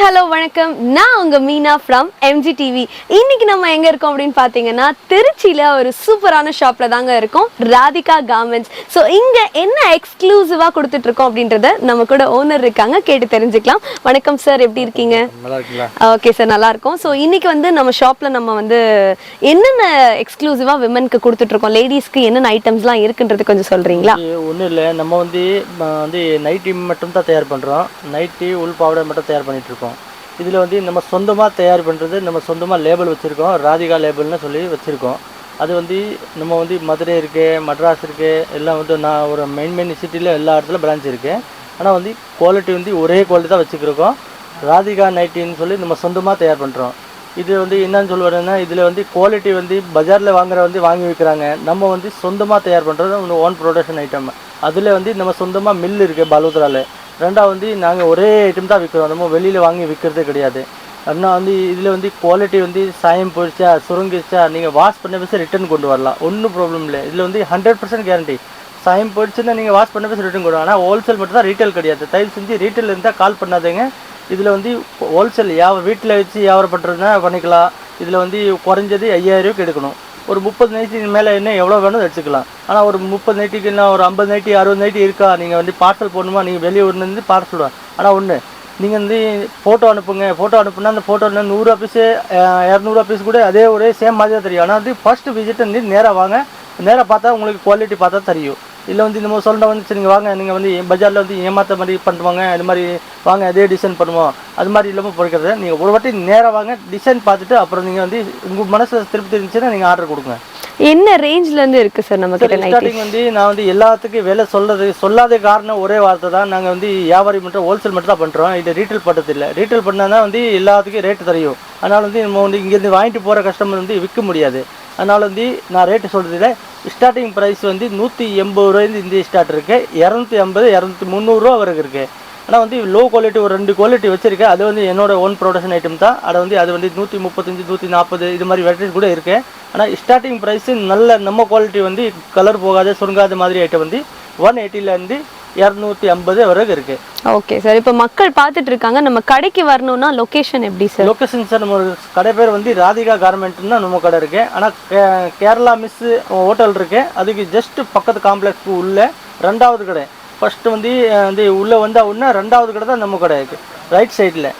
Hello வணக்கம். நான் உங்க மீனா ஃப்ரம் எம்ஜி டிவி இன்னைக்கு நம்ம எங்க இருக்கோம் அப்படின்னு பாத்தீங்கன்னா திருச்சியில ஒரு சூப்பரான ஷாப்ல தாங்க இருக்கோம். ராதிகா கார்மெண்ட்ஸ் ஸோ இங்க என்ன எக்ஸ்க்ளூசிவா கொடுத்துட்டு இருக்கோம் அப்படின்றத நம்ம கூட ஓனர் இருக்காங்க. கேட்டு தெரிஞ்சுக்கலாம். வணக்கம் சார் எப்படி இருக்கீங்க? ஓகே சார் நல்லா இருக்கும். ஸோ இன்னைக்கு வந்து நம்ம ஷாப்ல நம்ம வந்து என்னென்ன எக்ஸ்க்ளூசிவா விமனுக்கு கொடுத்துட்டு இருக்கோம்? லேடிஸ்க்கு என்னென்ன ஐட்டம்ஸ்லாம் இருக்குன்றது கொஞ்சம் சொல்றீங்களா? ஒன்றும் இல்லை. நம்ம வந்து வந்து நைட்டி மட்டும் தான் தயார் பண்ணுறோம் நைட்டி உள் பாவாடை மட்டும் தயார் பண்ணிட்டு இருக்கோம். இதில் வந்து நம்ம சொந்தமாக தயார் பண்ணுறது நம்ம சொந்தமாக லேபிள் வச்சுருக்கோம். ராதிகா லேபிள்னு சொல்லி வச்சுருக்கோம். அது வந்து நம்ம வந்து மதுரை இருக்குது மட்ராஸ் இருக்குது எல்லாம் வந்து நான் ஒரு மெயின் மெயின் சிட்டியில் எல்லா இடத்துல பிரான்ச் இருக்குது ஆனால் வந்து குவாலிட்டி வந்து ஒரே குவாலிட்டி தான் வச்சுருக்கோம் ராதிகா நைட்டின்னு சொல்லி நம்ம சொந்தமாக தயார் பண்ணுறோம் இது வந்து என்னன்னு சொல்லுவாருன்னா இதில் வந்து குவாலிட்டி வந்து பஜாரில் வாங்குற வந்து வாங்கி விற்கிறாங்க நம்ம வந்து சொந்தமாக தயார் பண்ணுறது ஓன் ப்ரொடக்ஷன் ஐட்டம் அதில் வந்து நம்ம சொந்தமாக மில் இருக்குது பலோத்ராவில் ரெண்டாவது வந்து நாங்கள் ஒரே ஐட்டம் தான் விற்கிறோம் நம்ம வெளியில் வாங்கி விற்கிறதே கிடையாது. அண்ணா வந்து இதில் வந்து குவாலிட்டி வந்து சாயம் போயிடுச்சா சுருங்கிடுச்சா நீங்கள் வாஷ் பண்ண பேச ரிட்டர்ன் கொண்டு வரலாம். ஒன்றும் ப்ராப்ளம் இல்லை. இதில் வந்து ஹண்ட்ரட் பர்சன்ட் கேரண்டி சாயம் போயிடுச்சுன்னா நீங்கள் வாஷ் பண்ண பேச ரிட்டர்ன் கொண்டு வரலாம். ஆனால் ஹோல்சேல் மட்டும் தான் ரீட்டைல் கிடையாது. தயவு செஞ்சு ரீட்டைல் இருந்தால் கால் பண்ணாதீங்க. இதில் வந்து ஹோல்சேல் யாவ வீட்டில் வச்சு வியாபாரம் பண்ணுறதுனா பண்ணிக்கலாம். இதில் வந்து குறைஞ்சது ஐயாயிரம் ரூபாய்க்கு எடுக்கணும். ஒரு முப்பது நைட்டிக்கு மேலே என்ன எவ்வளோ வேணும் எடுத்துக்கலாம் ஆனால் ஒரு முப்பது நைட்டிக்கு என்ன ஒரு ஐம்பது நைட்டி அறுபது நைட்டி இருக்கா? நீங்கள் வந்து பார்சல் போடணுமா? நீங்கள் வெளியூர்லேருந்து பார்சல் ஆனால் ஒன்று நீங்கள் வந்து ஃபோட்டோ அனுப்புங்க. ஃபோட்டோ அனுப்புனா அந்த ஃபோட்டோ நூறு ஆஃபீஸு இரநூறு ஆஃபீஸ் கூட அதே ஒரே சேம் மாதிரி தான் தெரியும். ஆனால் வந்து ஃபஸ்ட்டு விசிட் வந்து நேராக வாங்க. நேராக பார்த்தா உங்களுக்கு குவாலிட்டி பார்த்தா தெரியும். இல்லை வந்து இந்த மாதிரி சொல்ல வந்து சரி நீங்கள் வாங்க நீங்கள் வந்து பஜாரில் வந்து ஏமாத்த மாதிரி பண்ணுவாங்க அது மாதிரி வாங்க அதே டிசைன் பண்ணுவோம். அது மாதிரி இல்லாமல் பொறுக்கிறது நீங்கள் ஒரு வாட்டி நேராக வாங்க டிசைன் பார்த்துட்டு அப்புறம் நீங்கள் வந்து உங்கள் மனசில் திருப்தி இருந்துச்சுன்னா நீங்கள் ஆர்டர் கொடுங்க. என்ன ரேஞ்ச்ல இருந்து இருக்கு சார் நம்ம கிட்ட ஸ்டார்டிங் வந்து நான் வந்து எல்லாத்துக்கும் விலை சொல்றது சொல்லாத காரணம் ஒரே வார்த்தை தான். நாங்கள் வந்து வியாபாரி மட்டும் ஹோல்சேல் மட்டும் தான் பண்ணுறோம் இது ரீட்டைல் பண்ணுறது இல்லை. ரீட்டைல் பண்ணால் தான் வந்து எல்லாத்துக்கும் ரேட்டு தெரியும். அதனால் வந்து நம்ம வந்து இங்கேருந்து வாங்கிட்டு போகிற கஸ்டமர் வந்து விற்க முடியாது. அதனால் வந்து நான் ரேட்டு சொல்கிறதில்ல ஸ்டார்டிங் ப்ரைஸ் வந்து நூற்றி எண்பது ரூபாயிருந்து இந்த ஸ்டார்ட் இருக்குது இரநூத்தி ஐம்பது இரநூத்தி முந்நூறுரூவா வரைக்கும் இருக்குது ஆனால் வந்து லோ குவாலிட்டி ஒரு ரெண்டு குவாலிட்டி வச்சுருக்கேன். அது வந்து என்னோட ஓன் ப்ரொடக்ஷன் ஐட்டம் தான். அதை வந்து அது வந்து நூற்றி முப்பத்தஞ்சு நூற்றி நாற்பது இது மாதிரி வெரைட்டிஸ் கூட இருக்குது ஆனால் ஸ்டார்டிங் ப்ரைஸ் நல்ல நம்ம குவாலிட்டி வந்து கலர் போகாத சுருங்காத மாதிரி ஐட்டம் வந்து ஒன் எயிட்டிலேருந்து இரநூத்தி ஐம்பது வரைக்கும் இருக்கு. ஓகே சார் இப்போ மக்கள் பார்த்துட்டு இருக்காங்க நம்ம கடைக்கு வரணும்னா லொகேஷன் எப்படி சார் லொக்கேஷன் சார் நம்ம கடை பேர் வந்து ராதிகா கார்மெண்ட்னு தான் நம்ம கடை இருக்கு. ஆனால் கேரளா மிஸ் ஹோட்டல் இருக்கு. அதுக்கு ஜஸ்ட் பக்கத்து காம்ப்ளெக்ஸ்க்கு உள்ள ரெண்டாவது கடை. ஃபர்ஸ்ட் வந்து வந்து உள்ளே வந்தால் உடனே ரெண்டாவது கடை தான் நம்ம கடை இருக்கு. ரைட் சைடில்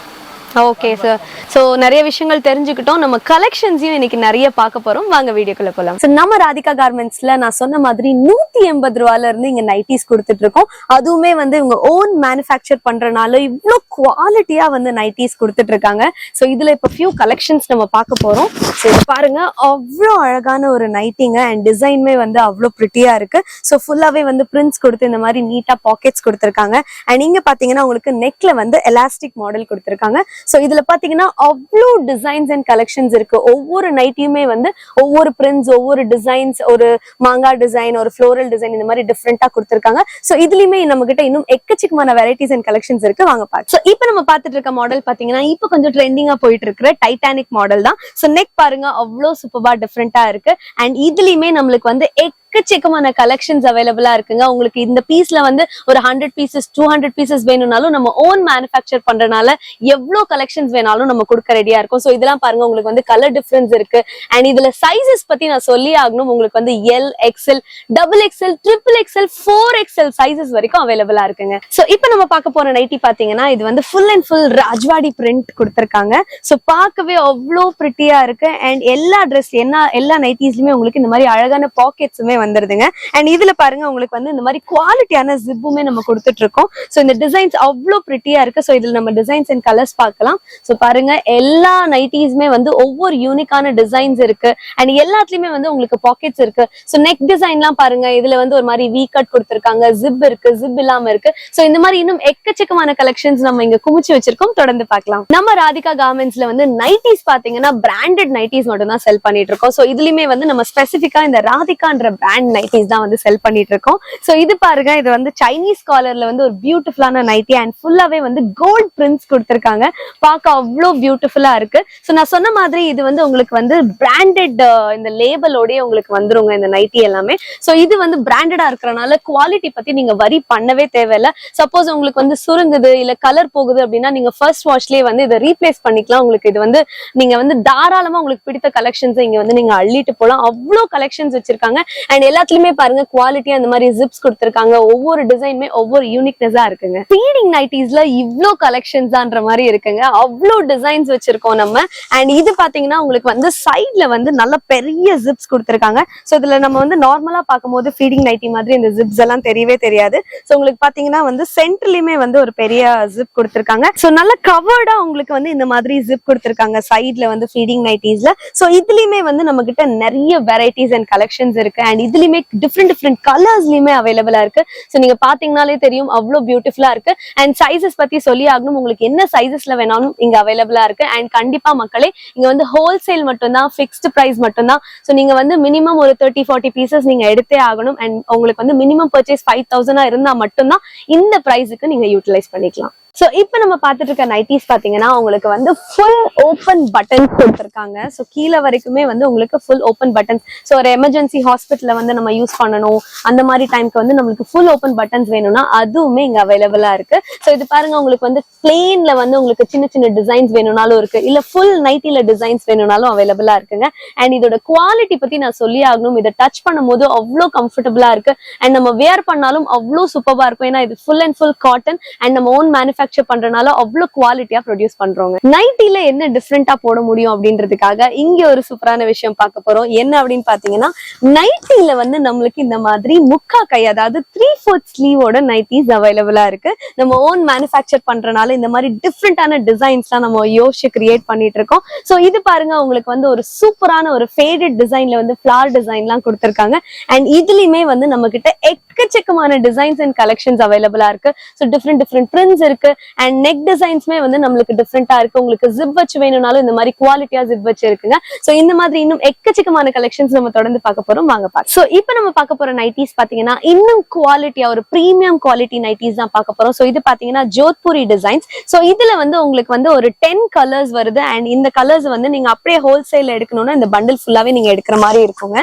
ஓகே சார் ஸோ நிறைய விஷயங்கள் தெரிஞ்சுக்கிட்டோம். நம்ம கலெக்ஷன்ஸையும் இன்னைக்கு நிறைய பார்க்க போறோம். வாங்க வீடியோக்குள்ள போகலாம் ஸோ நம்ம ராதிகா கார்மெண்ட்ஸ்ல நான் சொன்ன மாதிரி நூத்தி எண்பது ரூபால இருந்து இங்க நைட்டிஸ் கொடுத்துட்டு இருக்கோம். அதுவுமே வந்து இவங்க ஓன் மேனுஃபேக்சர் பண்றனால இவ்வளோ குவாலிட்டியா வந்து நைட்டிஸ் கொடுத்துட்டு இருக்காங்க. ஸோ இதுல இப்போ ஃபியூ கலெக்ஷன்ஸ் நம்ம பார்க்க போறோம். ஸோ பாருங்க. அவ்வளோ அழகான ஒரு நைட்டிங்க அண்ட் டிசைனுமே வந்து அவ்வளோ ப்ரிட்டியா இருக்கு. ஸோ ஃபுல்லாவே வந்து பிரிண்ட்ஸ் கொடுத்து இந்த மாதிரி நீட்டா பாக்கெட்ஸ் கொடுத்துருக்காங்க. அண்ட் இங்க பாத்தீங்கன்னா உங்களுக்கு நெக்ல வந்து எலாஸ்டிக் மாடல் கொடுத்துருக்காங்க. ஸோ இதுல பாத்தீங்கன்னா அவ்வளோ டிசைன்ஸ் அண்ட் கலெக்ஷன்ஸ் இருக்கு. ஒவ்வொரு நைட்டியுமே வந்து ஒவ்வொரு பிரிண்ட்ஸ் ஒவ்வொரு டிசைன்ஸ் ஒரு மாங்காய் டிசைன் ஒரு ஃப்ளோரல் டிசைன் இந்த மாதிரி டிஃப்ரெண்டா கொடுத்துருக்காங்க. ஸோ இதுலயுமே நம்ம கிட்ட இன்னும் எக்கச்சக்கமான வெரைட்டிஸ் அண்ட் கலெக்ஷன்ஸ் இருக்கு. வாங்க பார்த்து ஸோ இப்போ நம்ம பார்த்துட்டு இருக்க மாடல் பாத்தீங்கன்னா இப்போ கொஞ்சம் ட்ரெண்டிங்கா போயிட்டு இருக்கிற டைட்டானிக் மாடல் தான். ஸோ நெக் பாருங்க அவ்வளோ சூப்பர்வா டிஃப்ரெண்டா இருக்கு. அண்ட் இதுலயுமே நம்மளுக்கு வந்து எக் எக்கச்சக்கமான கலெக்ஷன்ஸ் அவைலபிளா இருக்குங்க. உங்களுக்கு இந்த பீஸ்ல வந்து ஒரு hundred pieces two hundred pieces வேணும்னாலும் நம்ம ஓன் மேனுஃபேக்சர் பண்றதுனால எவ்வளவு கலெக்ஷன்ஸ் வேணாலும் நம்ம கொடுக்க ரெடியா இருக்கும். ஸோ இதெல்லாம் பாருங்க உங்களுக்கு வந்து கலர் டிஃபரன்ஸ் இருக்கு. அண்ட் இதுல சைசஸ் பத்தி நான் சொல்லி ஆகணும். உங்களுக்கு வந்து L XL double XL triple XL four XL sizes வரைக்கும் அவைலபிளா இருக்குங்க. ஸோ இப்போ நம்ம பார்க்க போற நைட்டி பாத்தீங்கன்னா இது வந்து full and full Rajwadi print கொடுத்துருக்காங்க. ஸோ பார்க்கவே அவ்வளோ ப்ரிட்டியா இருக்கு. அண்ட் எல்லா ட்ரெஸ் என்ன எல்லா நைட்டிஸ்லயுமே உங்களுக்கு இந்த மாதிரி அழகான பாக்கெட்ஸுமே வந்துருதுங்க. அண்ட் இதுல பாருங்க உங்களுக்கு வந்து இந்த மாதிரி குவாலிட்டியான ஜிப்புமே நம்ம கொடுத்துட்டு இருக்கோம் ஸோ இந்த டிசைன்ஸ் அவ்வளோ ப்ரிட்டியா இருக்கு. ஸோ இதுல நம்ம டிசைன்ஸ் அண்ட் கலர்ஸ் பார்க்கலாம். ஸோ பாருங்க எல்லா நைட்டிஸ்மே வந்து ஒவ்வொரு யூனிக்கான டிசைன்ஸ் இருக்கு. அண்ட் எல்லாத்துலயுமே வந்து உங்களுக்கு பாக்கெட்ஸ் இருக்கு. ஸோ நெக் டிசைன்லாம் பாருங்க. இதுல வந்து ஒரு மாதிரி வி கட் கொடுத்துருக்காங்க. ஜிப் இருக்கு ஜிப் இல்லாம இருக்கு. ஸோ இந்த மாதிரி இன்னும் எக்கச்சக்கமான கலெக்ஷன்ஸ் நம்ம இங்க குமிச்சு வச்சிருக்கோம். தொடர்ந்து பார்க்கலாம். நம்ம ராதிகா கார்மெண்ட்ஸ்ல வந்து நைட்டிஸ் பாத்தீங்கன்னா பிராண்டட் நைட்டிஸ் மட்டும் தான் செல் பண்ணிட்டு இருக்கோம் ஸோ இதுலயுமே வந்து நம்ம ஸ்பெசிஃபிக்கா இந்த ராதிகான்ற பிராண்ட் நைட்டிஸ் தான் வந்து செல் பண்ணிட்டு இருக்கோம் ஸோ இது பாருங்க இது வந்து சைனீஸ் காலர்ல வந்து ஒரு பியூட்டிஃபுல்லான நைட்டி அண்ட் ஃபுல்லாவே வந்து கோல்ட் பிரிண்ட்ஸ் கொடுத்துருக்காங்க. பார்க்க அவ்வளோ பியூட்டிஃபுல்லா இருக்கு. ஸோ நான் சொன்ன மாதிரி இது வந்து உங்களுக்கு வந்து பிராண்டட் இந்த லேபலோடயே உங்களுக்கு வந்துருங்க இந்த நைட்டி எல்லாமே. ஸோ இது வந்து பிராண்டடா இருக்கிறனால குவாலிட்டி பத்தி நீங்க வரி பண்ணவே தேவையில்ல. சப்போஸ் உங்களுக்கு வந்து சுருங்குது இல்ல கலர் போகுது அப்படின்னா நீங்க ஃபர்ஸ்ட் வாஷ்லயே வந்து இதை ரீப்ளேஸ் பண்ணிக்கலாம். உங்களுக்கு இது வந்து நீங்க வந்து தாராளமா உங்களுக்கு பிடித்த கலெக்ஷன்ஸ் இங்க வந்து நீங்க அள்ளிட்டு போலாம். அவ்வளோ கலெக்ஷன்ஸ் வச்சிருக்காங்க. அண்ட் எல்லாத்துலயுமே பாருங்க குவாலிட்டி அந்த மாதிரி ஜிப்ஸ் கொடுத்துருக்காங்க. ஒவ்வொரு டிசைனுமே ஒவ்வொரு யூனிக்னஸா இருக்குங்க. ஃபீடிங் நைட்டிஸ்ல இவ்ளோ கலெக்ஷன்ஸ்ன்ற மாதிரி இருக்குங்க. அவ்வளோ டிசைன்ஸ் வச்சிருக்கோம் நம்ம. அண்ட் இது பாத்தீங்கன்னா உங்களுக்கு வந்து சைட்ல வந்து நல்ல பெரிய ஜிப்ஸ் கொடுத்துருக்காங்க. ஸோ இதுல நம்ம வந்து நார்மலா பார்க்கும்போது ஃபீடிங் நைட்டி மாதிரி இந்த ஜிப்ஸ் எல்லாம் தெரியவே தெரியாது. ஸோ உங்களுக்கு பாத்தீங்கன்னா வந்து சென்ட்ரலையுமே வந்து ஒரு பெரிய ஜிப் கொடுத்துருக்காங்க. ஸோ நல்ல கவர்டா உங்களுக்கு வந்து இந்த மாதிரி ஜிப் கொடுத்துருக்காங்க சைட்ல வந்து ஃபீடிங் நைட்டிஸ்ல ஸோ இதுலயுமே வந்து நம்ம கிட்ட நிறைய வெரைட்டிஸ் அண்ட் கலெக்ஷன்ஸ் இருக்கு. அண்ட் இதுலயுமே டிஃப்ரெண்ட் டிஃப்ரெண்ட் கலர்ஸ்லயுமே அவைலபிளா இருக்கு. ஸோ நீங்க பாத்தீங்கன்னாலே தெரியும் அவ்வளோ பியூட்டிஃபுல்லா இருக்கு. அண்ட் சைசஸ் பத்தி சொல்லி ஆகணும் உங்களுக்கு என்ன சைசஸ்ல வேணாலும் இங்க அவைலபிளா இருக்கு. அண்ட் கண்டிப்பா மக்களே இங்க வந்து ஹோல்சேல் மட்டும்தான் ஃபிக்ஸ்டு பிரைஸ் மட்டும்தான். ஸோ நீங்க வந்து மினிமம் ஒரு தேர்ட்டி ஃபார்ட்டி பீசஸ் நீங்க எடுத்தே ஆகணும். அண்ட் உங்களுக்கு வந்து மினிமம் பர்ச்சேஸ் ஃபைவ் தௌசண்டா இருந்தா மட்டும்தான் இந்த ப்ரைஸுக்கு நீங்க யூட்டிலைஸ் பண்ணிக்கலாம். ஸோ இப்போ நம்ம பார்த்துட்டு இருக்க நைட்டிஸ் பார்த்தீங்கன்னா உங்களுக்கு வந்து ஃபுல் ஓப்பன் பட்டன்ஸ் கொடுத்துருக்காங்க. ஸோ கீழே வரைக்குமே வந்து உங்களுக்கு ஃபுல் ஓப்பன் பட்டன்ஸ் ஸோ ஒரு எமர்ஜென்சி ஹாஸ்பிட்டலில் வந்து நம்ம யூஸ் பண்ணணும். அந்த மாதிரி டைம்க்கு வந்து நம்மளுக்கு ஃபுல் ஓப்பன் பட்டன்ஸ் வேணும்னா அதுவுமே இங்கே அவைலபிளாக இருக்கு. ஸோ இது பாருங்க உங்களுக்கு வந்து பிளெயினில் வந்து உங்களுக்கு சின்ன சின்ன டிசைன்ஸ் வேணும்னாலும் இருக்கு. இல்லை ஃபுல் நைட்டில டிசைன்ஸ் வேணும்னாலும் அவைலபிளாக இருக்குங்க. அண்ட் இதோட குவாலிட்டி பற்றி நான் சொல்லி ஆகணும். இதை டச் பண்ணும்போது அவ்வளோ கம்ஃபர்டபுளாக இருக்கு. அண்ட் நம்ம வேர் பண்ணாலும் அவ்வளோ சூப்பராக இருக்கும். ஏன்னா இது full and full cotton and நம்ம ஓன் மேனுஃபேக்சர் பண்றதுனால அவ்வளவு குவாலிட்டியா ப்ரொடியூஸ் பண்றோங்க நைட்டில என்ன டிஃப்ரெண்டா போட முடியும் அப்படின்றதுக்காக இங்க ஒரு சூப்பரான விஷயம் பார்க்க போறோம். என்ன அப்படின்னு பாத்தீங்கன்னா நைட்டில வந்து நம்மளுக்கு இந்த மாதிரி முக்கா கை அதாவது த்ரீ ஃபோர்த் ஸ்லீவோட நைட்டிஸ் அவைலபிளா இருக்கு. நம்ம ஓன் மேனுஃபேக்சர் பண்றதுனால இந்த மாதிரி டிஃப்ரெண்டான டிசைன்ஸ்லாம் நம்ம யோசிச்சு கிரியேட் பண்ணிட்டு இருக்கோம். ஸோ இது பாருங்க உங்களுக்கு வந்து ஒரு சூப்பரான ஒரு ஃபேடட் டிசைன்ல வந்து ஃபிளார் டிசைன்லாம் கொடுத்துருக்காங்க. அண்ட் இதுலயுமே வந்து நம்ம கிட்ட எக்கச்சக்கமான டிசைன்ஸ் அண்ட் கலெக்ஷன்ஸ் அவைலபிளா இருக்கு. ஸோ டிஃப்ரெண்ட் டிஃப்ரெண்ட் பிரிண்ட்ஸ் இருக்கு. அண்ட் நெக் டிசைன்ஸ்மே வந்து நம்மளுக்கு டிஃப்ரெண்டா இருக்கு. உங்களுக்கு ஜிப் வச்சு வேணும்னாலும் இந்த மாதிரி குவாலிட்டியா ஜிப் வச்சு இருக்குங்க. சோ இந்த மாதிரி இன்னும் எக்கச்சக்கமான கலெக்ஷன்ஸ் நம்ம தொடர்ந்து பார்க்க போறோம். வாங்க பார்க்க சோ இப்போ நம்ம பார்க்க போற நைட்டிஸ் பாத்தீங்கன்னா இன்னும் குவாலிட்டியா ஒரு ப்ரீமியம் குவாலிட்டி நைட்டிஸ் தான் பார்க்க போறோம். சோ இது பாத்தீங்கன்னா ஜோத்பூரி டிசைன்ஸ் சோ இதுல வந்து உங்களுக்கு வந்து ஒரு டென் கலர்ஸ் வருது. அண்ட் இந்த கலர்ஸ் வந்து நீங்க அப்படியே ஹோல்சேல் எடுக்கணும்னா இந்த பண்டில் ஃபுல்லாவே நீங்க எடுக்கிற மாதிரி இருக்குங்க.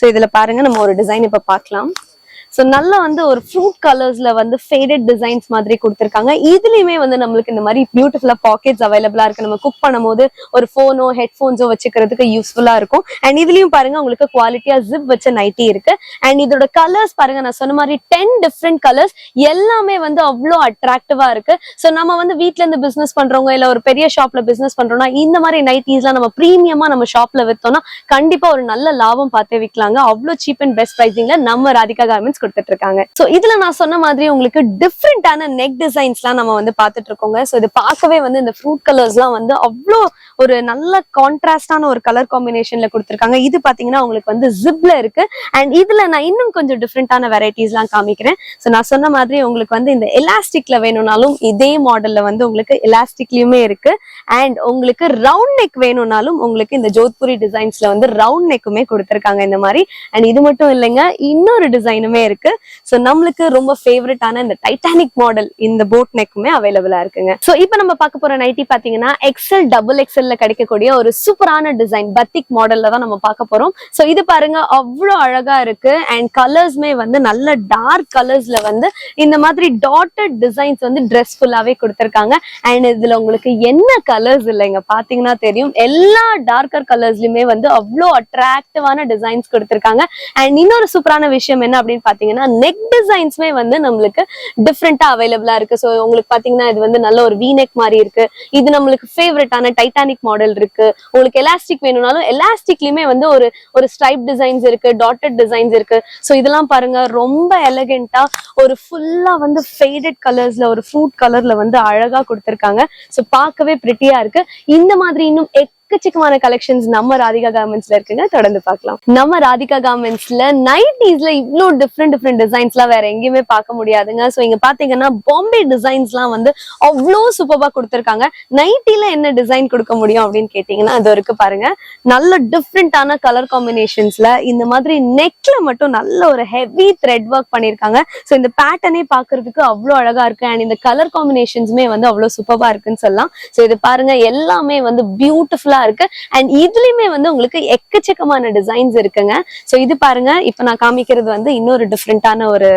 சோ இதுல பாருங்க. நம்ம ஒரு டிசைன் இப்ப பார்க்கலாம். ஸோ நல்லா வந்து ஒரு ஃப்ரூட் கலர்ஸ்ல வந்து ஃபேடட் டிசைன்ஸ் மாதிரி கொடுத்துருக்காங்க. இதுலயுமே வந்து நம்மளுக்கு இந்த மாதிரி பியூட்டிஃபுல்லா பாக்கெட்ஸ் அவைலபிளா இருக்கு. நம்ம குக் பண்ணும்போது ஒரு ஃபோனோ ஹெட்ஃபோன்ஸோ வச்சுக்கிறதுக்கு யூஸ்ஃபுல்லா இருக்கும். அண்ட் இதுலயும் பாருங்க உங்களுக்கு குவாலிட்டியா ஜிப் வச்ச நைட்டி இருக்கு. அண்ட் இதோட கலர்ஸ் பாருங்க நான் சொன்ன மாதிரி டென் டிஃப்ரெண்ட் கலர்ஸ் எல்லாமே வந்து அவ்வளோ அட்ராக்டிவா இருக்கு. ஸோ நம்ம வந்து வீட்ல இருந்து பிசினஸ் பண்றவங்க இல்ல ஒரு பெரிய ஷாப்ல பிசினஸ் பண்றோம்னா இந்த மாதிரி நைட்டிஸ்லாம் நம்ம ப்ரீமியமா நம்ம ஷாப்ல வித்தோம்னா கண்டிப்பா ஒரு நல்ல லாபம் பார்த்தே விற்கலாங்க அவ்வளோ சீப் அண்ட் பெஸ்ட் ப்ரைஸிங்ல நம்ம ராதிகா கார்மெண்ட்ஸ் கொடுத்துட்டு இருக்காங்க ஸோ இதுல நான் சொன்ன மாதிரி உங்களுக்கு டிஃப்ரெண்டான நெக் டிசைன்ஸ்லாம் நம்ம வந்து பார்த்துட்டு இருக்கோங்க ஸோ இது பார்க்கவே வந்து இந்த ஃப்ரூட் கலர்ஸ்லாம் வந்து அவ்வளோ ஒரு நல்ல கான்ட்ராஸ்டான ஒரு கலர் காம்பினேஷன்ல கொடுத்துருக்காங்க. இது பாத்தீங்கன்னா உங்களுக்கு வந்து ஜிப்ல இருக்கு. அண்ட் இதுல நான் இன்னும் கொஞ்சம் டிஃப்ரெண்டான வெரைட்டிஸ்லாம் காமிக்கிறேன். ஸோ நான் சொன்ன மாதிரி உங்களுக்கு வந்து இந்த எலாஸ்டிக்ல வேணும்னாலும் இதே மாடல்ல வந்து உங்களுக்கு எலாஸ்டிக்லயுமே இருக்கு. அண்ட் உங்களுக்கு ரவுண்ட் நெக் வேணும்னாலும் உங்களுக்கு இந்த ஜோத்பூரி டிசைன்ஸ்ல வந்து ரவுண்ட் நெக்குமே கொடுத்துருக்காங்க இந்த மாதிரி. அண்ட் இது மட்டும் இல்லைங்க இன்னொரு டிசைனுமே இருக்கு ஸோ நம்மளுக்கு ரொம்ப ஃபேவரட்டான இந்த டைட்டானிக் மாடல் இந்த போட் நெக்குமே அவைலபிளா இருக்குங்க. ஸோ இப்போ நம்ம பார்க்க போற நைட்டி பாத்தீங்கன்னா எக்ஸல் டபுள் எக்ஸல்ல கிடைக்கக்கூடிய ஒரு சூப்பரான டிசைன் பத்திக் மாடல்ல தான் நம்ம பார்க்க போறோம். ஸோ இது பாருங்க அவ்வளோ அழகா இருக்கு. அண்ட் கலர்ஸ்மே வந்து நல்ல டார்க் கலர்ஸ்ல வந்து இந்த மாதிரி டாட்டட் டிசைன்ஸ் வந்து ட்ரெஸ் ஃபுல்லாவே கொடுத்துருக்காங்க. அண்ட் இதுல உங்களுக்கு என்ன கலர்ஸ் இல்லைங்க பாத்தீங்கன்னா தெரியும். எல்லா டார்க்கர் கலர்ஸ்லயுமே வந்து அவ்வளோ அட்ராக்டிவான டிசைன்ஸ் கொடுத்துருக்காங்க. அண்ட் இன்னொரு சூப்பரான விஷயம் என்ன அப்படின்னு பாத்தீங்கன்னா நெக் டிசைன்ஸ்மே வந்து நம்மளுக்கு டிஃப்ரெண்டா அவைலபிளா இருக்கு. ஸோ உங்களுக்கு பாத்தீங்கன்னா இது வந்து நல்ல ஒரு வீநெக் மாதிரி இருக்கு. இது நம்மளுக்கு ஃபேவரட்டான டைட்டானிக் மாடல் இருக்கு. உங்களுக்கு எலாஸ்டிக் வேணும்னாலும் எலாஸ்டிக்லயுமே வந்து ஒரு ஒரு ஸ்ட்ரைப் டிசைன்ஸ் இருக்கு டாட்டட் டிசைன்ஸ் இருக்கு. ஸோ இதெல்லாம் பாருங்க ரொம்ப எலகென்ட்டா ஒரு ஃபுல்லா வந்து ஃபேடட் கலர்ஸ்ல ஒரு ஃப்ரூட் கலர்ல வந்து அழகா கொடுத்துருக்காங்க. ஸோ பார்க்கவே பிரிட்டியா இருக்கு. இந்த மாதிரி இன்னும் எக்கச்சக்கமான கலெக்ஷன்ஸ் நம்ம ராதிகா கார்மெண்ட்ஸ்ல இருக்குங்க. தொடர்ந்து பார்க்கலாம். நம்ம ராதிகா கார்மெண்ட்ஸ்ல நைட்டிஸ்ல இவ்வளோ டிஃப்ரெண்ட் டிஃப்ரெண்ட் டிசைன்ஸ்லாம் வேற எங்கேயுமே பார்க்க முடியாதுங்க. சோ இங்க பாத்தீங்கன்னா பாம்பே டிசைன்ஸ்லாம் வந்து அவ்வளோ சூப்பரா கொடுத்துருக்காங்க. நைட்டில என்ன டிசைன் கொடுக்க முடியும் அப்படின்னு கேட்டீங்கன்னா அது இருக்கு பாருங்க. நல்ல டிஃப்ரெண்டான கலர் காம்பினேஷன்ஸ்ல இந்த மாதிரி நெக்ல மட்டும் நல்ல ஒரு ஹெவி த்ரெட் ஒர்க் பண்ணிருக்காங்க சோ இந்த பேட்டர்னே பாக்குறதுக்கு அவ்வளோ அழகா இருக்கு. அண்ட் இந்த கலர் காம்பினேஷன்ஸுமே வந்து அவ்வளோ சூப்பரா இருக்குன்னு சொல்லலாம். சோ இது பாருங்க எல்லாமே வந்து பியூட்டிஃபுல்லா இருக்கு. அண்ட் இதுலயுமே வந்து உங்களுக்கு எக்கச்சக்கமான டிசைன்ஸ் இருக்குங்க. சோ இது பாருங்க. இப்ப நான் காமிக்கிறது வந்து இன்னொரு டிஃப்ரெண்டான ஒரு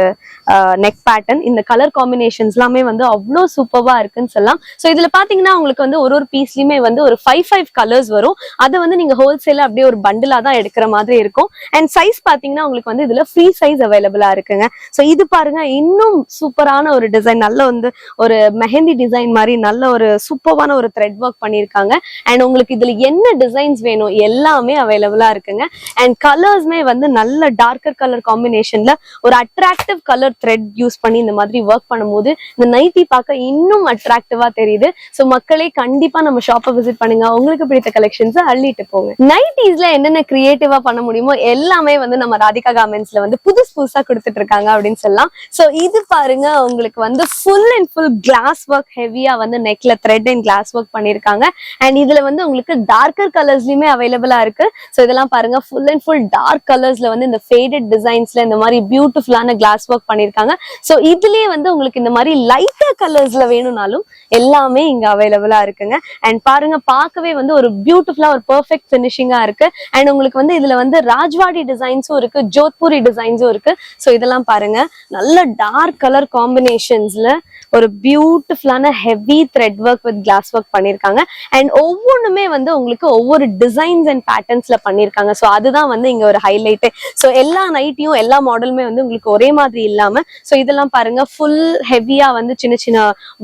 நெக் பேட்டர்ன் இந்த கலர் காம்பினேஷன்ஸ் எல்லாமே வந்து அவ்வளோ சூப்பர்வா இருக்குன்னு சொல்லலாம். சோ இதுல பாத்தீங்கன்னா உங்களுக்கு வந்து ஒரு ஒரு பீஸ்லயுமே வந்து ஒரு ஃபைவ் ஃபைவ் கலர்ஸ் வரும். அதை வந்து நீங்க ஹோல்சேல அப்படியே ஒரு பண்டிலா தான் எடுக்கிற மாதிரி இருக்கும். அண்ட் சைஸ் பாத்தீங்கன்னா உங்களுக்கு வந்து இதுல ஃப்ரீ சைஸ் அவைலபிளா இருக்குங்க. சோ இது பாருங்க. இன்னும் சூப்பரான ஒரு டிசைன் நல்ல வந்து ஒரு மெஹந்தி டிசைன் மாதிரி நல்ல ஒரு சூப்பரான ஒரு த்ரெட் ஒர்க் பண்ணியிருக்காங்க. அண்ட் உங்களுக்கு இதுல என்ன டிசைன்ஸ் வேணும் எல்லாமே அவைலபிளா இருக்குங்க. அண்ட் கலர்ஸ்மே வந்து நல்ல டார்க்கர் கலர் காம்பினேஷன்ல ஒரு அட்ராக்டிவ் கலர் த்ரெட் யூஸ் பண்ணி இந்த மாதிரி ஒர்க் பண்ணும்போது இந்த நைட்டி பார்க்க இன்னும் அட்ராக்டிவா தெரியுது. சோ மக்களே கண்டிப்பா நம்ம ஷாப்பை விசிட் பண்ணுங்க. உங்களுக்கு பிடித்த கலெக்ஷன்ஸ் அள்ளிட்டு போங்க. நைட்டிஸ்ல என்னென்ன கிரியேட்டிவா பண்ண முடியுமோ எல்லாமே வந்து நம்ம ராதிகா கார்மெண்ட்ஸ்ல வந்து புதுசு புதுசா கொடுத்துட்டு இருக்காங்க அப்படின்னு சொல்லலாம். சோ இது பாருங்க உங்களுக்கு வந்து full and full glass work ஹெவியா வந்து நெக்ல த்ரெட் அண்ட் கிளாஸ் ஒர்க் பண்ணிருக்காங்க அண்ட் இதுல வந்து உங்களுக்கு டார்க்கர் கலர்ஸ்லயுமே அவைலபிளா இருக்கு. ஸோ இதெல்லாம் பாருங்க. ஃபுல் அண்ட் ஃபுல் டார்க் கலர்ஸ்ல வந்து இந்த ஃபேடட் டிசைன்ஸ்ல இந்த மாதிரி பியூட்டிஃபுல்லான கிளாஸ் ஒர்க் பண்ணிருக்காங்க ஸோ இதுலயே வந்து உங்களுக்கு இந்த மாதிரி லைட்டா கலர்ஸ்ல வேணும்னாலும் எல்லாமே இங்க அவைலபிளா இருக்குங்க. அண்ட் பாருங்க பார்க்கவே வந்து ஒரு பியூட்டிஃபுல்லா ஒரு பெர்ஃபெக்ட் ஃபினிஷிங்கா இருக்கு. அண்ட் உங்களுக்கு வந்து இதுல வந்து ராஜ்வாடி டிசைன்ஸும் இருக்கு ஜோத்பூரி டிசைன்ஸும் இருக்கு. ஸோ இதெல்லாம் பாருங்க. நல்ல டார்க் கலர் காம்பினேஷன்ஸ்ல ஒரு பியூட்டிஃபுல்லான heavy thread work with glass work பண்ணிருக்காங்க அண்ட் ஒவ்வொன்றுமே வந்து உங்களுக்கு ஒவ்வொரு டிசைன்ஸ் அண்ட் பேட்டர்ன்ஸ்ல பண்ணிருக்காங்க. ஸோ அதுதான் வந்து இங்க ஒரு ஹைலைட்டு ஸோ எல்லா நைட்டியும் எல்லா மாடலுமே வந்து உங்களுக்கு ஒரே மாதிரி இல்லாம ஸோ இதெல்லாம் பாருங்க ஃபுல் ஹெவியா வந்து சின்ன சின்ன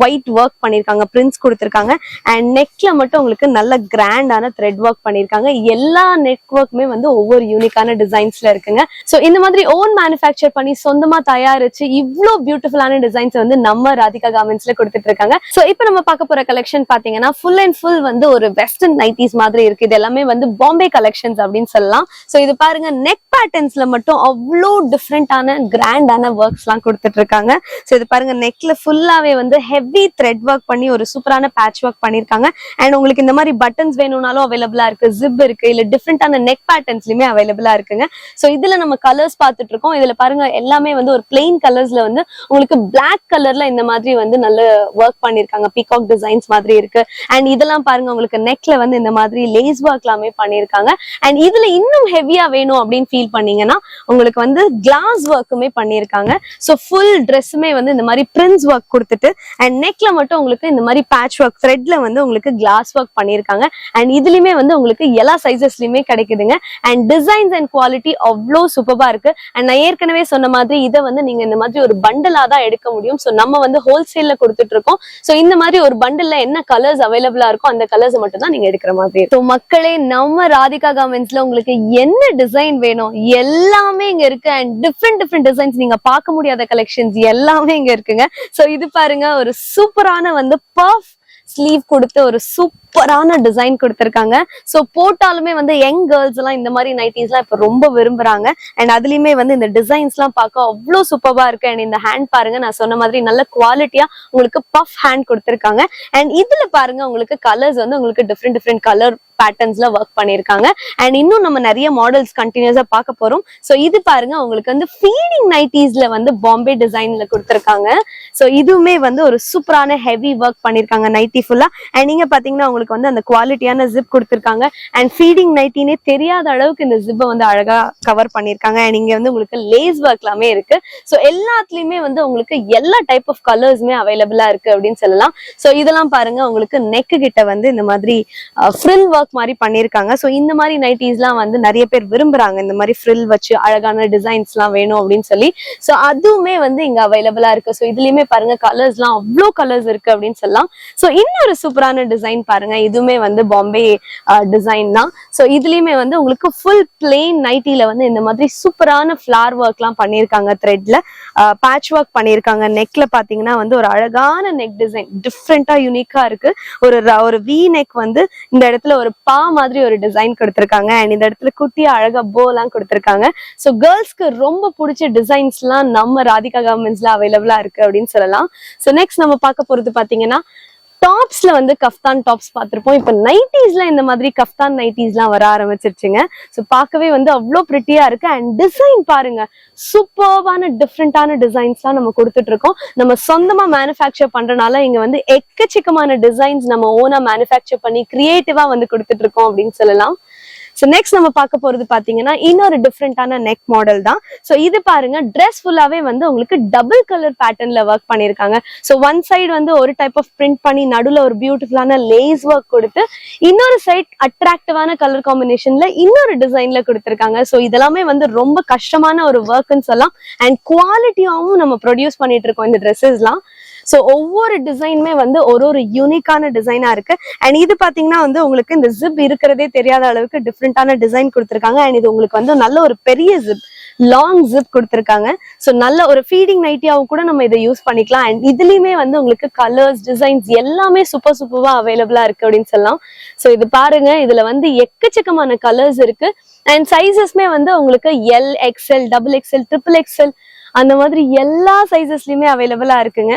ஒயிட் ஒர்க் பண்ணிருக்காங்க பிரிண்ட்ஸ் கொடுத்துருக்காங்க. அண்ட் நெக்ல மட்டும் உங்களுக்கு நல்ல கிராண்டான த்ரெட் ஒர்க் பண்ணிருக்காங்க. எல்லா நெட் ஒர்க்குமே வந்து ஒவ்வொரு யூனிக்கான டிசைன்ஸ்ல இருக்குங்க. ஸோ இந்த மாதிரி ஓன் மேனுஃபேக்சர் பண்ணி சொந்தமா தயாரிச்சு இவ்வளோ பியூட்டிஃபுல்லான டிசைன்ஸ் வந்து நம்ம ராதிகா கார்மெண்ட்ஸ்ல கொடுத்துட்டு இருக்காங்க. ஸோ இப்போ நம்ம பார்க்க போற கலெக்ஷன் பாத்தீங்கன்னா ஃபுல் அண்ட் ஃபுல் வந்து ஒரு வெஸ்டர்ன் நைட்டிஸ் மாதிரி இருக்கு. இது எல்லாமே வந்து பாம்பே கலெக்ஷன்ஸ் அப்படின்னு சொல்லலாம். ஸோ இது பாருங்க நெக் பேட்டர்ன்ஸ்ல மட்டும் அவ்வளோ டிஃப்ரெண்டான கிராண்டான ஒர்க்ஸ் எல்லாம் கொடுத்துட்டு இருக்காங்க. ஸோ இது பாருங்க நெக்ல ஃபுல்லாவே வந்து ஹெவி த்ரெட் ஒர்க் பண்ணி ஒரு சூப்பரான பேட்ச் ஒர்க் பண்ணிருக்காங்க அண்ட் உங்களுக்கு இந்த மாதிரி பட்டன்ஸ் வேணும்னாலும் அவைலபிளா இருக்கு. ஜிப் இருக்கு. இல்ல டிஃப்ரெண்டான நெக் பேட்டர்ன்ஸ்லயுமே அவைலபிளா இருக்குங்க. ஸோ இதுல நம்ம கலர்ஸ் பார்த்துட்டு இருக்கோம். இதுல பாருங்க எல்லாமே வந்து ஒரு பிளெயின் கலர்ஸ்ல வந்து உங்களுக்கு பிளாக் கலர்ல இந்த மாதிரி வந்து நல்ல ஒர்க் பண்ணிருக்காங்க பீகாக் டிசைன்ஸ் மாதிரி இருக்கு. அண்ட் இதெல்லாம் பாருங்க உங்களுக்கு நெக்ல வந்து இந்த மாதிரி லேஸ் ஒர்க் எல்லாமே அண்ட் இதுல இன்னும் ஹெவியா வேணும் அப்படின்னு ஃபீல் பண்ணீங்கன்னா உங்களுக்கு வந்து கிளாஸ் ஒர்க்குமே பண்ணியிருக்காங்க. ஸோ ஃபுல் ட்ரெஸ்ஸுமே வந்து இந்த மாதிரி பிரின்ஸ் ஒர்க் கொடுத்துட்டு அண்ட் நெக்ல மட்டும் உங்களுக்கு இந்த மாதிரி பேட்ச் ஒர்க் த்ரெட்ல வந்து உங்களுக்கு கிளாஸ் ஒர்க் பண்ணியிருக்காங்க. அண்ட் இதுலயுமே வந்து உங்களுக்கு எல்லா சைசஸ்லயுமே கிடைக்குதுங்க. அண்ட் டிசைன்ஸ் அண்ட் குவாலிட்டி அவ்வளோ சூப்பரா இருக்கு. அண்ட் நான் ஏற்கனவே சொன்ன மாதிரி இதை வந்து நீங்க இந்த மாதிரி ஒரு பண்டலா தான் எடுக்க முடியும். ஸோ நம்ம வந்து ஹோல்சேல்ல கொடுத்துட்டு இருக்கோம். ஸோ இந்த மாதிரி ஒரு பண்டில் என்ன கலர்ஸ் அவைலபிளா இருக்கோ அந்த கலர்ஸ் மட்டும் தான் நீங்க எடுக்கிற மாதிரி. ஸோ மக்களே நம்ம ராதிகா கார்மெண்ட்ஸ்ல உங்களுக்கு என்ன டிசைன் வேணும்? எல்லாமே இங்க இருக்கு அண்ட் டிஃப்ரெண்ட் டிஃப்ரெண்ட் டிசைன்ஸ் நீங்க பார்க்க முடியாத கலெக்ஷன்ஸ் எல்லாமே இங்க இருக்குங்க. ஸோ இது பாருங்க ஒரு சூப்பரான வந்து பர்ஃப் ஸ்லீவ் கொடுத்து ஒரு சூப்பரான டிசைன் கொடுத்துருக்காங்க. ஸோ போட்டாலுமே வந்து யங் கேர்ள்ஸ் எல்லாம் இந்த மாதிரி நைட்டிஸ்லாம் இப்போ ரொம்ப விரும்புறாங்க. அண்ட் அதுலயுமே வந்து இந்த டிசைன்ஸ்லாம் பார்க்க அவ்வளோ சூப்பராக இருக்கு. அண்ட் இந்த ஹேண்ட் பாருங்க நான் சொன்ன மாதிரி நல்ல குவாலிட்டியா உங்களுக்கு பஃப் ஹேண்ட் கொடுத்துருக்காங்க. அண்ட் இதுல பாருங்க உங்களுக்கு கலர்ஸ் வந்து உங்களுக்கு டிஃப்ரெண்ட் டிஃப்ரெண்ட் கலர் பேட்டர்ன்ஸ்ல ஒர்க் பண்ணிருக்காங்க அண்ட் இன்னும் நம்ம நிறைய மாடல்ஸ் கண்டினியூஸா பார்க்க போறோம். ஸோ இது பாருங்க உங்களுக்கு வந்து ஃபீடிங் நைட்டிஸ்ல வந்து பாம்பே டிசைன்ல கொடுத்துருக்காங்க. ஸோ இதுவுமே வந்து ஒரு சூப்பரான ஹெவி ஒர்க் பண்ணிருக்காங்க நைட்டி ஃபுல்லா அண்ட் நீங்க பாத்தீங்கன்னா உங்களுக்கு வந்து அந்த குவாலிட்டியான ஜிப் கொடுத்துருக்காங்க. அண்ட் ஃபீடிங் நைட்டினே தெரியாத அளவுக்கு இந்த ஜிப்பை வந்து அழகா கவர் பண்ணிருக்காங்க. அண்ட் இங்க வந்து உங்களுக்கு லேஸ் ஒர்க் எல்லாமே இருக்கு. ஸோ எல்லாத்துலயுமே வந்து உங்களுக்கு எல்லா டைப் ஆஃப் கலர்ஸுமே அவைலபிளா இருக்கு அப்படின்னு சொல்லலாம். ஸோ இதெல்லாம் பாருங்க உங்களுக்கு நெக்கு கிட்ட வந்து இந்த மாதிரி ஃப்ரில் ஒர்க் மாதிரி பண்ணிருக்காங்க. ஸோ இந்த மாதிரி நைட்டிஸ்லாம் வந்து நிறைய பேர் விரும்புறாங்க. இந்த மாதிரி ஃப்ரில் வச்சு அழகான டிசைன்ஸ்லாம் வேணும் அப்படின்னு சொல்லி. ஸோ அதுவுமே வந்து இங்க அவைலபிளா இருக்கு. ஸோ இதுலயுமே பாருங்க கலர்ஸ்லாம் அவ்வளோ கலர்ஸ் இருக்கு அப்படின்னு சொல்லலாம். ஸோ இந்த இன்னொரு சூப்பரான டிசைன் பாருங்க. இதுவுமே வந்து பாம்பே டிசைன் தான். ஸோ இதுலயுமே வந்து உங்களுக்கு ஃபுல் பிளெயின் நைட்டில வந்து இந்த மாதிரி சூப்பரான ஃபிளார் ஒர்க்லாம் பண்ணியிருக்காங்க த்ரெட்ல பேட்ச் ஒர்க் பண்ணியிருக்காங்க நெக்ல பாத்தீங்கன்னா வந்து ஒரு அழகான நெக் டிசைன் டிஃப்ரெண்டா யூனிக்கா இருக்கு. ஒரு ஒரு வி நெக் வந்து இந்த இடத்துல ஒரு பா மாதிரி ஒரு டிசைன் கொடுத்துருக்காங்க. அண்ட் இந்த இடத்துல குட்டியா அழகா போலாம் கொடுத்துருக்காங்க. ஸோ கேர்ள்ஸ்க்கு ரொம்ப பிடிச்ச டிசைன்ஸ்லாம் நம்ம ராதிகா கவர்மெண்ட்ஸ்ல அவைலபிளா இருக்கு அப்படின்னு சொல்லலாம். ஸோ நெக்ஸ்ட் நம்ம பார்க்க போறது பாத்தீங்கன்னா டாப்ஸ்ல வந்து கஃப்தான் டாப்ஸ் பார்த்துருப்போம். இப்போ நைட்டிஸ்ல இந்த மாதிரி கஃப்தான் நைட்டிஸ்லாம் வர ஆரம்பிச்சிருச்சுங்க. ஸோ பார்க்கவே வந்து அவ்வளோ பிரிட்டியா இருக்கு. அண்ட் டிசைன் பாருங்க சூப்பர்வான டிஃப்ரெண்டான டிசைன்ஸ்லாம் நம்ம கொடுத்துட்டு இருக்கோம் நம்ம சொந்தமா மேனுஃபேக்சர் பண்றனால இங்க வந்து எக்கச்சக்கமான டிசைன்ஸ் நம்ம ஓனா மேனுஃபேக்சர் பண்ணி கிரியேட்டிவா வந்து கொடுத்துட்டு இருக்கோம் அப்படின்னு சொல்லலாம். ஸோ நெக்ஸ்ட் நம்ம பார்க்க போறது பாத்தீங்கன்னா இன்னொரு டிஃப்ரெண்டான நெக் மாடல் தான். ஸோ இது பாருங்க ட்ரெஸ் ஃபுல்லாவே வந்து உங்களுக்கு டபுள் கலர் பேட்டர்ன்ல ஒர்க் பண்ணியிருக்காங்க ஸோ ஒன் சைடு வந்து ஒரு டைப் ஆஃப் பிரிண்ட் பண்ணி நடுவில் ஒரு பியூட்டிஃபுல்லான லேஸ் ஒர்க் கொடுத்து இன்னொரு சைட் அட்ராக்டிவான கலர் காம்பினேஷன்ல இன்னொரு டிசைன்ல கொடுத்துருக்காங்க. ஸோ இதெல்லாமே வந்து ரொம்ப கஷ்டமான ஒரு ஒர்க்னு சொல்லலாம். அண்ட் குவாலிட்டியாவும் நம்ம ப்ரொடியூஸ் பண்ணிட்டு இருக்கோம் இந்த ட்ரெஸ்ஸஸ்லாம் ஸோ ஒவ்வொரு டிசைனுமே வந்து ஒரு ஒரு யூனிக்கான டிசைனா இருக்கு. அண்ட் இது பாத்தீங்கன்னா வந்து உங்களுக்கு இந்த ஜிப் இருக்கிறதே தெரியாத அளவுக்கு டிஃப்ரெண்டான டிசைன் கொடுத்துருக்காங்க. அண்ட் இது உங்களுக்கு வந்து நல்ல ஒரு பெரிய ஜிப் லாங் ஜிப் கொடுத்துருக்காங்க. ஸோ நல்ல ஒரு ஃபீடிங் நைட்டியாவும் கூட நம்ம இதை யூஸ் பண்ணிக்கலாம். அண்ட் இதுலயுமே வந்து உங்களுக்கு கலர்ஸ் டிசைன்ஸ் எல்லாமே சூப்பர் சூப்பராக அவைலபிளா இருக்கு அப்படின்னு சொல்லலாம். ஸோ இது பாருங்க. இதுல வந்து எக்கச்சக்கமான கலர்ஸ் இருக்கு. அண்ட் சைஸஸ்மே வந்து உங்களுக்கு L XL double XL triple XL அந்த மாதிரி எல்லா சைஸஸ்லயுமே அவைலபிளா இருக்குங்க.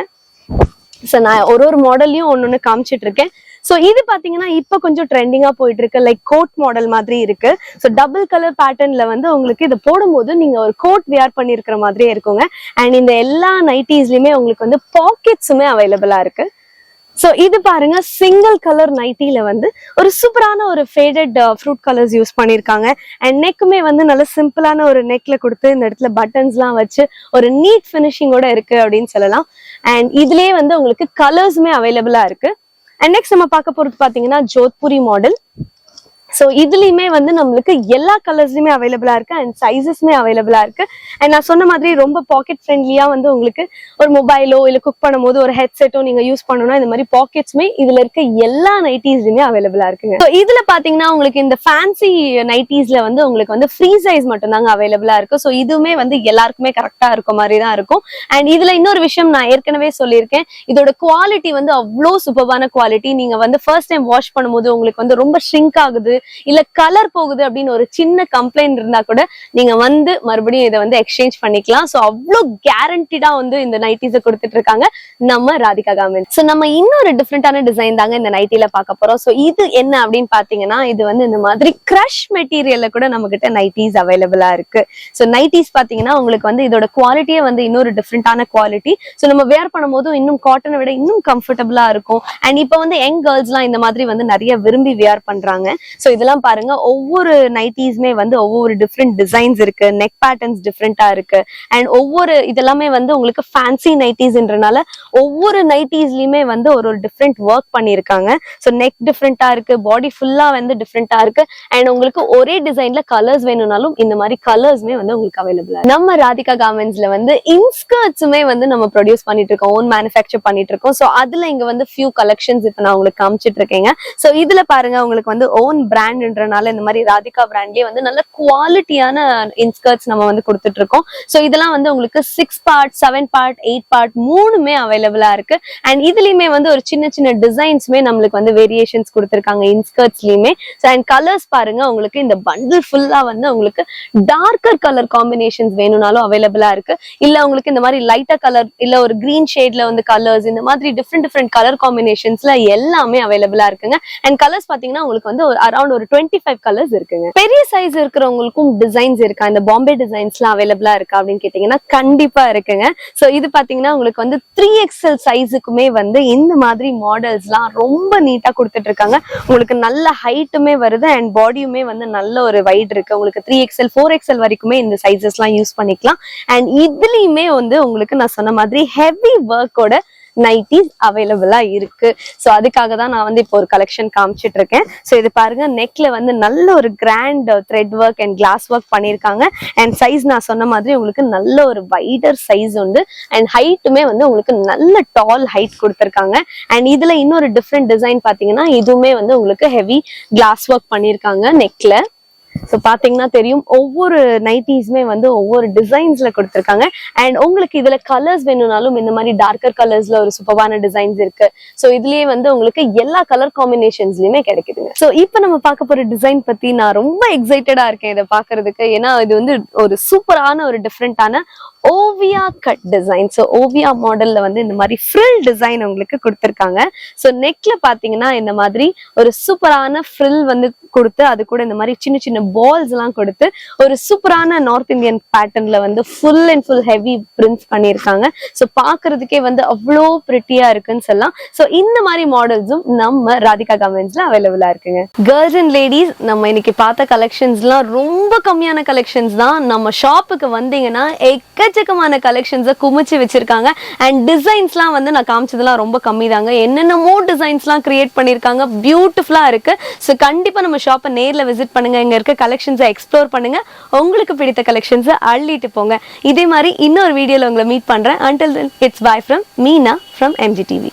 ஸோ நான் ஒரு ஒரு மாடல்லையும் ஒன்று ஒன்று காமிச்சிட்டு இருக்கேன் ஸோ இது பார்த்தீங்கன்னா இப்போ கொஞ்சம் ட்ரெண்டிங்காக போயிட்டு இருக்கு லைக் கோட் மாடல் மாதிரி இருக்கு. ஸோ டபுள் கலர் பேட்டர்ன்ல வந்து உங்களுக்கு இது போடும்போது நீங்க ஒரு கோட் வியர் பண்ணியிருக்கிற மாதிரியே இருக்குங்க. அண்ட் இந்த எல்லா நைட்டிஸ்லயுமே உங்களுக்கு வந்து பாக்கெட்ஸுமே அவைலபிளா இருக்கு. ஸோ இது பாருங்க சிங்கிள் கலர் நைட்டில வந்து ஒரு சூப்பரான ஒரு ஃபேடட் ஃப்ரூட் கலர்ஸ் யூஸ் பண்ணியிருக்காங்க அண்ட் நெக்குமே வந்து நல்ல சிம்பிளான ஒரு நெக்ல கொடுத்து இந்த இடத்துல பட்டன்ஸ்லாம் வச்சு ஒரு நீட் ஃபினிஷிங்கோட இருக்கு அப்படின்னு சொல்லலாம். அண்ட் இதுலயே வந்து உங்களுக்கு கலர்ஸுமே அவைலபிளா இருக்கு. அண்ட் நெக்ஸ்ட் நம்ம பார்க்க போறது பாத்தீங்கன்னா ஜோத்புரி மாடல் ஸோ இதுலயுமே வந்து நம்மளுக்கு எல்லா கலர்ஸ்லயுமே அவைலபிளா இருக்கு அண்ட் சைஸஸ்மே அவைலபிளா இருக்கு. அண்ட் நான் சொன்ன மாதிரி ரொம்ப பாக்கெட் ஃப்ரெண்ட்லியா வந்து உங்களுக்கு ஒரு மொபைலோ இல்ல குக் பண்ணும்போது ஒரு ஹெட்செட்டோ நீங்க யூஸ் பண்ணணும்னா இந்த மாதிரி பாக்கெட்ஸ்மே இதுல இருக்க எல்லா நைட்டிஸ்லயுமே அவைலபிளா இருக்குங்க. ஸோ இதுல பாத்தீங்கன்னா உங்களுக்கு இந்த ஃபேன்சி நைட்டிஸ்ல வந்து உங்களுக்கு வந்து ஃப்ரீ சைஸ் மட்டும் தாங்க அவைலபிளா இருக்கு ஸோ இதுவுமே வந்து எல்லாருக்குமே கரெக்டா இருக்க மாதிரி தான் இருக்கும். அண்ட் இதுல இன்னொரு விஷயம் நான் ஏற்கனவே சொல்லியிருக்கேன். இதோட குவாலிட்டி வந்து அவ்வளோ சூப்பர்வான குவாலிட்டி நீங்க வந்து ஃபர்ஸ்ட் டைம் வாஷ் பண்ணும்போது உங்களுக்கு வந்து ரொம்ப ஷ்ரிங்க் ஆகுது. இல்ல கலர் போகுது அப்படின்னு ஒரு சின்ன கம்ப்ளைண்ட் இருந்தா கூட நீங்க வந்து மறுபடியும் இதை வந்து எக்ஸ்சேஞ்ச் பண்ணிக்கலாம். ஸோ அவ்வளோ கேரண்டிடா வந்து இந்த நைட்டிஸை கொடுத்துட்டு இருக்காங்க நம்ம ராதிகா காமன். ஸோ நம்ம இன்னொரு டிஃப்ரெண்டான டிசைன் தாங்க இந்த நைட்டில பார்க்க போறோம். ஸோ இது என்ன அப்படின்னு பாத்தீங்கன்னா இது வந்து இந்த மாதிரி கிரஷ் மெட்டீரியல்ல கூட நம்ம கிட்ட நைட்டிஸ் அவைலபிளா இருக்கு. ஸோ நைட்டிஸ் பாத்தீங்கன்னா உங்களுக்கு வந்து இதோட குவாலிட்டியே வந்து இன்னொரு டிஃப்ரெண்டான குவாலிட்டி ஸோ நம்ம வேர் பண்ணும்போது இன்னும் காட்டனை விட இன்னும் கம்ஃபர்டபுளா இருக்கும். அண்ட் இப்போ வந்து யங் கேர்ள்ஸ்லாம் இந்த மாதிரி வந்து நிறைய விரும்பி வேர் பண்றாங்க. ஸோ இதெல்லாம் பாருங்க ஒவ்வொரு நைட்டிஸ்மே வந்து ஒவ்வொரு டிஃப்ரெண்ட் டிசைன்ஸ் இருக்கு நெக் பேட்டர்ன்ஸ் டிஃப்ரெண்டா இருக்கு. அண்ட் ஒவ்வொரு இதெல்லாமே வந்து உங்களுக்கு ஃபேன்சி நைட்டிஸ்ன்றனால ஒவ்வொரு நைட்டிஸ்லயுமே வந்து ஒரு ஒரு டிஃப்ரெண்ட் ஒர்க் பண்ணியிருக்காங்க. ஸோ நெக் டிஃப்ரெண்டா இருக்கு பாடி ஃபுல்லா வந்து டிஃப்ரெண்டா இருக்கு. அண்ட் உங்களுக்கு ஒரே டிசைன்ல கலர்ஸ் வேணும்னாலும் இந்த மாதிரி கலர்ஸ்மே வந்து உங்களுக்கு அவைலபிளா நம்ம ராதிகா கார்மெண்ட்ஸ்ல வந்து இன்ஸ்கர்ட்ஸுமே வந்து நம்ம ப்ரொடியூஸ் பண்ணிட்டு இருக்கோம் ஓன் மேனுஃபேக்சர் பண்ணிட்டு இருக்கோம் ஸோ அதுல இங்க வந்து ஃபியூ கலெக்ஷன்ஸ் இப்போ நான் உங்களுக்கு காமிச்சிட்டு இருக்கேங்க ஸோ இதுல பாருங்க உங்களுக்கு வந்து ஓன் பிராண்ட்ன்றனால இந்த மாதிரி ராதிகா பிராண்ட்லயே வந்து நல்ல குவாலிட்டியான இன்ஸ்கர்ட்ஸ் நம்ம வந்து கொடுத்துட்டு இருக்கோம் ஸோ இதெல்லாம் வந்து உங்களுக்கு six part seven part eight part மூணுமே அவைலபிளா இருக்கு. அண்ட் இதுலயுமே வந்து ஒரு சின்ன சின்ன டிசைன்ஸ்மே நம்மளுக்கு வந்து வேரியேஷன்ஸ் கொடுத்துருக்காங்க இன்ஸ்கர்ட்ஸ்லயுமே ஸோ அண்ட் கலர்ஸ் பாருங்க உங்களுக்கு இந்த பண்டில் ஃபுல்லா வந்து உங்களுக்கு டார்க்கர் கலர் காம்பினேஷன்ஸ் வேணும்னாலும் அவைலபிளா இருக்கு. இல்ல உங்களுக்கு இந்த மாதிரி லைட்டா கலர் இல்ல ஒரு கிரீன் ஷேட்ல வந்து கலர்ஸ் இந்த மாதிரி டிஃப்ரெண்ட் டிஃப்ரெண்ட் கலர் காம்பினேஷன்ஸ்ல எல்லாமே அவைலபிளா இருக்குங்க. அண்ட் கலர்ஸ் பாத்தீங்கன்னா உங்களுக்கு வந்து ஒரு அரௌண்ட் ஒரு டுவெண்ட்டி ஃபைவ் கலர்ஸ் இருக்குங்க. பெரிய சைஸ் இருக்கிறவங்களுக்கும் டிசைன்ஸ் இருக்கா? இந்த பாம்பே டிசைன்ஸ்லாம் அவைலபிளா இருக்கா அப்படின்னு கேட்டீங்கன்னா கண்டிப்பா இருக்குங்க. ஸோ இது பாத்தீங்கன்னா உங்களுக்கு வந்து த்ரீ எக்ஸ்எல் சைஸுக்குமே வந்து இந்த மாதிரி மாடல்ஸ்லாம் ரொம்ப நீட்டா கொடுத்துட்டு இருக்காங்க உங்களுக்கு நல்ல ஹைட்டுமே வருது அண்ட் பாடியுமே வந்து நல்ல ஒரு வைட் இருக்கு. உங்களுக்கு த்ரீ எக்ஸ்எல் ஃபோர் எக்ஸ்எல் வரைக்குமே இந்த சைஸஸ் எல்லாம் யூஸ் பண்ணிக்கலாம். அண்ட் இதுலயுமே வந்து உங்களுக்கு நான் சொன்ன மாதிரி ஹெவி ஒர்க்கோட நைட்டிஸ் அவைலபிளா இருக்கு. ஸோ அதுக்காக தான் நான் வந்து இப்போ ஒரு கலெக்ஷன் காமிச்சிட்டு இருக்கேன். ஸோ இது பாருங்க நெக்ல வந்து நல்ல ஒரு grand thread work and glass work பண்ணியிருக்காங்க. அண்ட் சைஸ் நான் சொன்ன மாதிரி உங்களுக்கு நல்ல ஒரு வைடர் சைஸ் உண்டு. அண்ட் ஹைட்டுமே வந்து உங்களுக்கு நல்ல டால் ஹைட் கொடுத்துருக்காங்க. அண்ட் இதுல இன்னொரு டிஃப்ரெண்ட் டிசைன் பாத்தீங்கன்னா இதுவுமே வந்து உங்களுக்கு ஹெவி கிளாஸ் ஒர்க் பண்ணியிருக்காங்க நெக்ல ஸோ பாத்தீங்கன்னா தெரியும் ஒவ்வொரு நைட்டிஸுமே வந்து ஒவ்வொரு டிசைன்ஸ்ல கொடுத்துருக்காங்க. அண்ட் உங்களுக்கு இதுல கலர்ஸ் வேணும்னாலும் இந்த மாதிரி டார்க்கர் கலர்ஸ்ல ஒரு சூப்பரான டிசைன்ஸ் இருக்கு. ஸோ இதுலயே வந்து உங்களுக்கு எல்லா கலர் காம்பினேஷன்ஸ்லயுமே கிடைக்குதுங்க. ஸோ இப்போ நம்ம பார்க்க போற டிசைன் பத்தி நான் ரொம்ப எக்ஸைட்டடா இருக்கேன் இதை பார்க்கறதுக்கு. ஏன்னா இது வந்து ஒரு சூப்பரான ஒரு டிஃப்ரெண்டான Oviya cut design so Oviya மாடல்ல வந்து இந்த மாதிரி ஃப்ரில் டிசைன் உங்களுக்கு கொடுத்துருக்காங்க. ஸோ நெக்ல பாத்தீங்கன்னா இந்த மாதிரி ஒரு சூப்பரான ஃப்ரில் வந்து கொடுத்து அது கூட இந்த மாதிரி சின்ன சின்ன பால்ஸ் எல்லாம் கொடுத்து ஒரு சூப்பரான நார்த் இந்தியன் பேட்டர்ன்ல வந்து full and full heavy prints பண்ணியிருக்காங்க. ஸோ பாக்குறதுக்கே வந்து அவ்வளோ பிரிட்டியா இருக்குன்னு சொல்லலாம். ஸோ இந்த மாதிரி மாடல்ஸும் நம்ம ராதிகா கமெண்ட்ஸ்ல அவைலபிளா இருக்குங்க. கேர்ள்ஸ் அண்ட் லேடிஸ் நம்ம இன்னைக்கு பார்த்த கலெக்ஷன்ஸ்லாம் ரொம்ப கம்மியான கலெக்ஷன்ஸ் தான். நம்ம ஷாப்புக்கு வந்தீங்கன்னா எக்கச்சக்கமான கலெக்ஷன்ஸை குமிச்சு வச்சிருக்காங்க. அண்ட் டிசைன்ஸ்லாம் வந்து நான் காமிச்சதுலாம் ரொம்ப கம்மி தாங்க. என்னென்னமோ டிசைன்ஸ்லாம் கிரியேட் பண்ணியிருக்காங்க. பியூட்டிஃபுல்லாக இருக்கு. ஸோ கண்டிப்பா நம்ம ஷாப்பை நேர்ல விசிட் பண்ணுங்க. இங்க இருக்க கலெக்ஷன்ஸை எக்ஸ்ப்ளோர் பண்ணுங்க. உங்களுக்கு பிடித்த கலெக்ஷன்ஸை அள்ளிட்டு போங்க. இதே மாதிரி இன்னொரு வீடியோல உங்களை மீட் பண்றேன். Until it's bye from Meena from MG TV